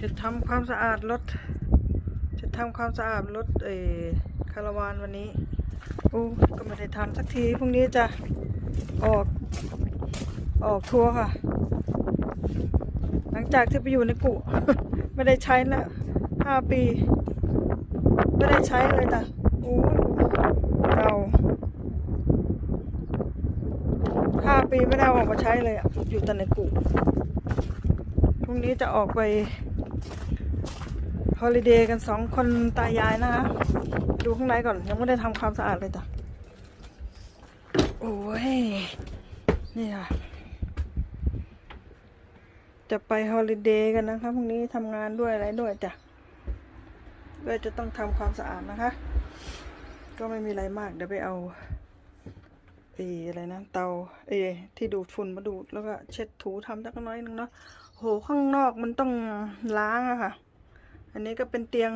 จะทำความสะอาดรถ จะทำความสะอาดรถเออคาราวานวันนี้โอ้ก็ไม่ได้ทำสักทีพรุ่งนี้จะออกออกทัวร์ค่ะ หลังจากที่ไปอยู่ในกุไม่ได้ใช้แล้วห้าปี ไม่ได้ใช้เลยจ้ะโอ้เก่าห้าปีไม่ได้อออกมาใช้เลยอะอยู่แต่ในกุพรุ่งนี้จะออกไป ฮอลิเดย์กันสองคนตายายนะคะดูข้างในก่อน ยังไม่ได้ทำความสะอาดเลยจ้ะ โอ้ย นี่ค่ะ จะไปฮอลิเดย์กันนะคะพรุ่งนี้ทำงานด้วยอะไรด้วยจ้ะก็จะต้องทำความสะอาดนะคะ ก็ไม่มีอะไรมาก เดี๋ยวไปเอาเอออะไรนะ เตาเอที่ดูดฝุ่นมาดูด แล้วก็เช็ดถูทำสักน้อยหนึงเนาะโหข้างนอกมันต้องล้างอะค่ะ อันนี้ก็เป็นเตียง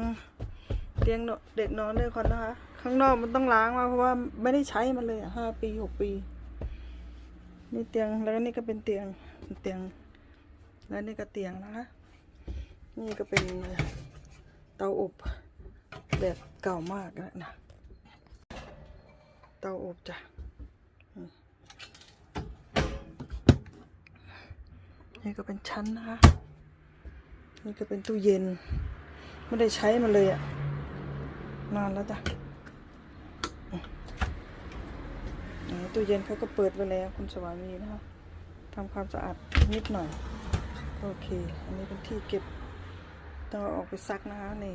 เตียงเด็กนอนด้วยคนนะคะ ข้างนอกมันต้องล้างมาเพราะว่าไม่ได้ใช้มันเลยห้าปีหกปี นี่เตียงแล้วก็นี่ก็เป็นเตียงเตียง แล้วนี่ก็เตียงนะคะ นี่ก็เป็นเตาอบแบบเก่ามากแล้วนะเตาอบจ้ะนี่ก็เป็นชั้นนะคะ นี่ก็เป็นตู้เย็น ไม่ได้ใช้มันเลยอะนานแล้วจ้ะตู้เย็นเขาก็เปิดไว้แล้วคุณสวามีนะคะทำความสะอาดนิดหน่อย โอเค อันนี้เป็นที่เก็บต้องเอาออกไปซักนะคะนี่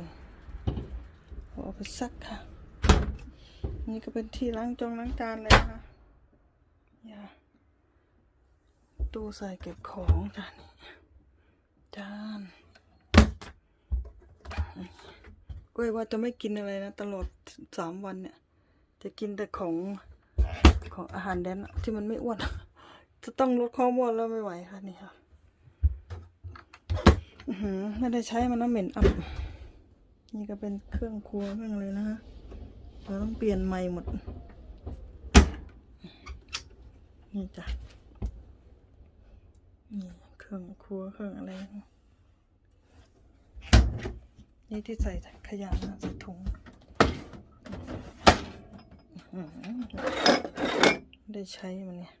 เอาอกไปซักค่ะ นี่ก็เป็นที่ล้างจงล้างจานเลยนะคะอย่าตู้ใส่เก็บของจานจาน เอ้ยว่าจะไม่กินอะไรนะ ตลอดสามวันเนี่ย จะกินแต่ของของอาหารแดนที่มันไม่อ้วน จะต้องลดความวนแล้วไม่ไหวค่ะนี่ค่ะไม่ได้ใช้มันน้ำเหม็นอับนี่ก็เป็นเครื่องครัวเครื่องเลยนะฮะเราต้องเปลี่ยนใหม่หมด นี่จ้ะนี่เครื่องครัวเครื่องอะไรนะ นี่ที่ใส่ขยะนะใส่ถุงได้ใช้มันเนี่ย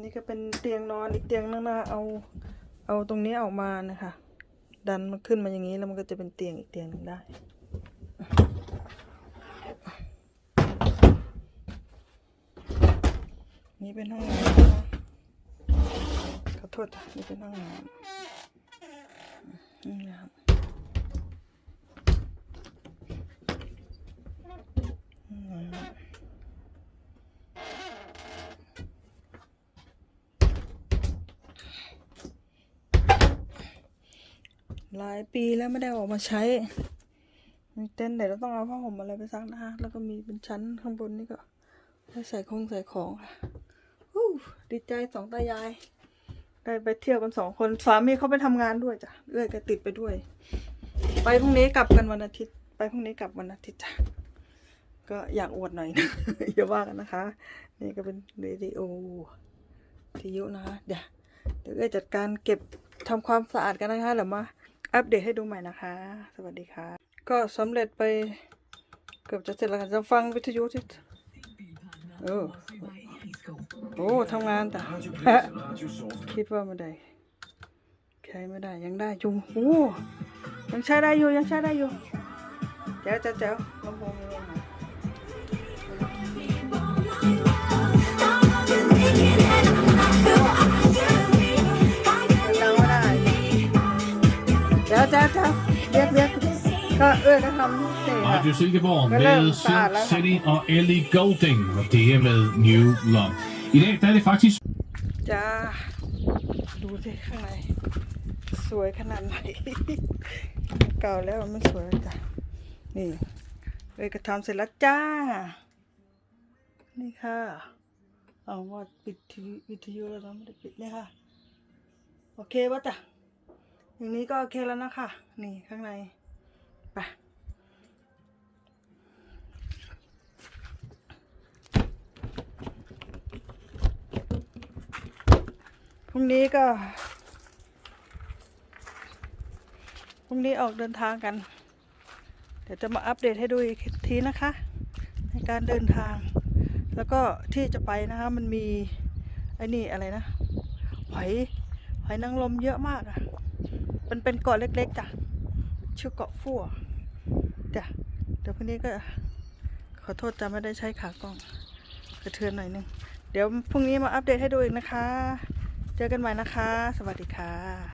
นนี้ก็เป็นเตียงนอนอีกเตียงนึงนะเอาเอาตรงนี้ออกมานะคะ ดันมันขึ้นมาอย่างนี้แล้วมันก็จะเป็นเตียงอีกเตียงนึงได้นี่เป็นห้องน้ำนะคะ โทษจ้ะนี่เป็นห้องน้ำนี่นะครับห้องน้ำหลายปีแล้วไม่ได้ออกมาใช้ มีเต็นท์เดี๋ยวเราต้องเอาผ้าห่มอะไรไปซักนะคะ แล้วก็มีเป็นชั้นข้างบนนี่ก็ใส่ของใส่ของค่ะดีใจสองตายาย ได้ไปเที่ยวกันสองคนสามีเขาไปทำงานด้วยจ้ะเอื้อยก็ติดไปด้วย ไปพรุ่งนี้กลับกันวันอาทิตย์ ไปพรุ่งนี้กลับวันอาทิตย์จ้ะก็อยากอวดหน่อยนะอย่าว่ากันนะคะ นี่ก็เป็นเรดิโอทิยุนะคะเดี๋ยวเดี๋ยวเอ้ยจัดการเก็บทำความสะอาดกันนะคะเดี๋ยวมาอัปเดตให้ดูใหม่นะคะ สวัสดีค่ะ ก็สำเร็จไปเกือบจะเสร็จแล้วค่ะจะฟังวิทยุที่เออ โอ้ทำงานแต่ คิดว่าไม่ได้ใช้ไม่ได้ยังได้อยู่โอ้ยังใช้ได้อยู่ยังใช้ได้อยู่เจ๋วเจ๋วเจ๋วลำโพงมีลมหน่อยดังไม่ได้เจ๋วเจ๋วเจ๋วเรียกเรียก ก็เอ้ยก็ทำนี่ค่ะ Radio Silkeborg Hvad lavede med du så, eller? Silk City og Ellie Golding, og det er med New Love. I dag der er det faktisk จ้าดูสิข้างใน สวยขนาดไหน เก่าแล้วมันไม่สวยแล้วจ้ะนี่เลยกระทำเสร็จแล้วจ้า นี่ค่ะ เอาว่าปิดทีวีวิทยุแล้วนะไม่ได้ปิดเนี่ยค่ะ โอเคป่ะจ้ะอย่างนี้ก็โอเคแล้วนะคะ นี่ข้างใน รุ่งนี้ก็พรุ่งนี้ออกเดินทางกัน เดี๋ยวจะมาอัปเดตให้ดูอีกทีนะคะ ในการเดินทาง แล้วก็ที่จะไปนะคะ มันมีไอ้นี่อะไรนะหอยหอยนางรมเยอะมากอะ่ะมันเป็นเกาะเล็กๆจ้ะชื่อเกาะฟั่วจ้ะเดี๋ยวพรุ่งนี้ก็ขอโทษจะไม่ได้ใช้ขากล้องกระเทือนหน่อยนึง เดี๋ยวพรุ่งนี้มาอัปเดตให้ดูอีกนะคะ เจอกันใหม่นะคะ สวัสดีค่ะ